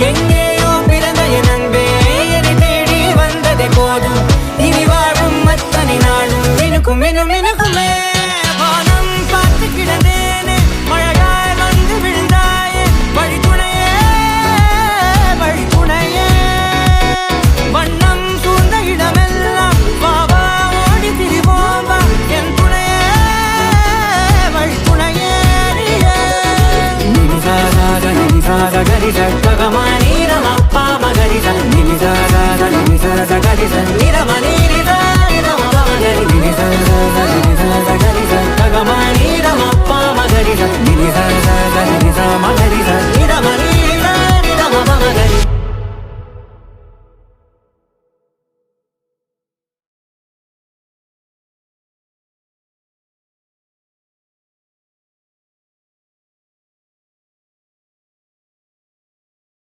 எங்கேயோ பிறந்த என் அன்பே என்னை தேடி வந்ததே போதும். இனி வாழும் அத்தனை நாளும். even.